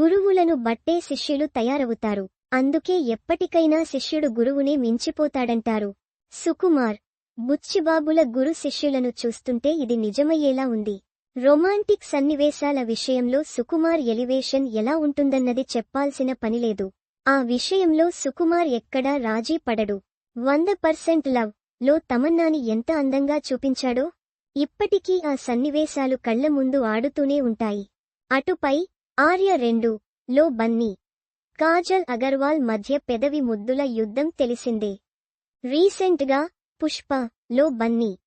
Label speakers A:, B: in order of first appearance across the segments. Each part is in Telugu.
A: గురువులను బట్టే శిష్యులు తయారవుతారు. అందుకే ఎప్పటికైనా శిష్యుడు గురువునే మించిపోతాడంటారు. సుకుమార్ బుచ్చిబాబుల గురు శిష్యులను చూస్తుంటే ఇది నిజమయ్యేలా ఉంది. రొమాంటిక్ సన్నివేశాల విషయంలో సుకుమార్ ఎలివేషన్ ఎలా ఉంటుందన్నది చెప్పాల్సిన పనిలేదు ఆ విషయంలో సుకుమార్ ఎక్కడా రాజీ పడడు. వంద పర్సెంట్ లవ్లో తమన్నాని ఎంత అందంగా చూపించాడో? ఇప్పటికీ ఆ సన్నివేశాలు కళ్ళ ముందు ఆడుతూనే ఉంటాయి. అటుపై ఆర్య రెండు లో బన్నీ. కాజల్ అగర్వాల్ మధ్య పెదవి ముద్దుల యుద్ధం తెలిసిందే. రీసెంట్గా పుష్ప లో బన్నీ.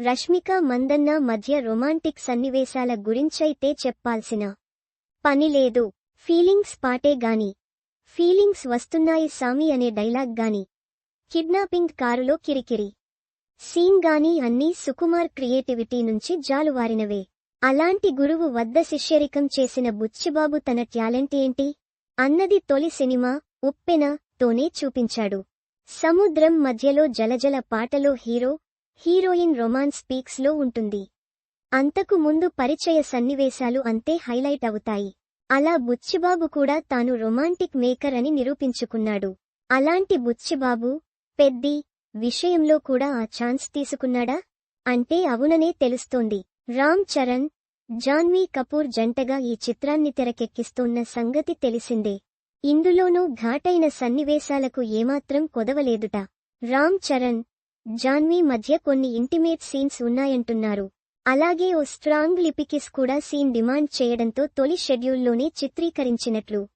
A: రష్మిక మందన్న మధ్య రొమాంటిక్ సన్నివేశాల గురించైతే చెప్పాల్సిన పనిలేదు ఫీలింగ్స్ పాటే గాని. ఫీలింగ్స్ వస్తున్నాయి సామి అనే డైలాగ్ గాని. కిడ్నాపింగ్ కారులో కిరికిరి. సీన్ గాని అన్నీ సుకుమార్ క్రియేటివిటీ నుంచి జాలువారినవే. అలాంటి గురువు వద్ద శిష్యరికం చేసిన బుచ్చిబాబు తన టాలెంట్ ఏంటి? అన్నది తొలి సినిమా ఉప్పెన తోనే చూపించాడు. సముద్రం మధ్యలో జలజల పాటలో హీరో హీరోయిన్ రొమాన్స్ పీక్స్లో ఉంటుంది. అంతకు ముందు పరిచయ సన్నివేశాలు అంతే హైలైట్ అవుతాయి. అలా బుచ్చిబాబు కూడా తాను రొమాంటిక్ మేకర్ అని నిరూపించుకున్నాడు. అలాంటి బుచ్చిబాబు పెద్ది విషయంలో కూడా ఆ ఛాన్స్ తీసుకున్నాడా? అంటే అవుననే తెలుస్తోంది. రామ్ చరణ్ జాన్వీ కపూర్ జంటగా ఈ చిత్రాన్ని తెరకెక్కిస్తోన్న సంగతి తెలిసిందే. ఇందులోనూ ఘాటైన సన్నివేశాలకు ఏమాత్రం కొదవలేదుట. రామ్ చరణ్ జాన్వీ మధ్య కొన్ని ఇంటిమేట్ సీన్స్ ఉన్నాయంటున్నారు. అలాగే ఓ స్ట్రాంగ్ లిపికిస్ కూడా సీన్ డిమాండ్ చేయడంతో తొలి షెడ్యూల్లోనే చిత్రీకరించినట్లు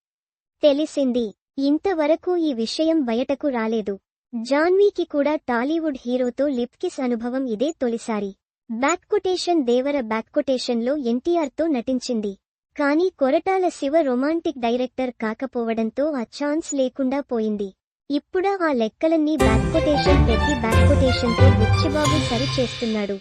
A: తెలిసింది. ఇంతవరకు ఈ విషయం బయటకు రాలేదు. జాన్వీకి కూడా టాలీవుడ్ హీరోతో లిప్కిస్ అనుభవం ఇదే తొలిసారి. బ్యాక్ కొటేషన్ దేవర బ్యాక్ బ్యాక్కొటేషన్లో ఎన్టీఆర్తో నటించింది. కానీ కొరటాల శివ రొమాంటిక్ డైరెక్టర్ కాకపోవడంతో ఆ ఛాన్స్ లేకుండా పోయింది. ఇప్పుడా ఆ లెక్కలన్నీ బ్యాక్ కొటేషన్ బ్యాక్కొటేషన్ పెద్ది తో బుచ్చిబాబు సరి చేస్తున్నాడు.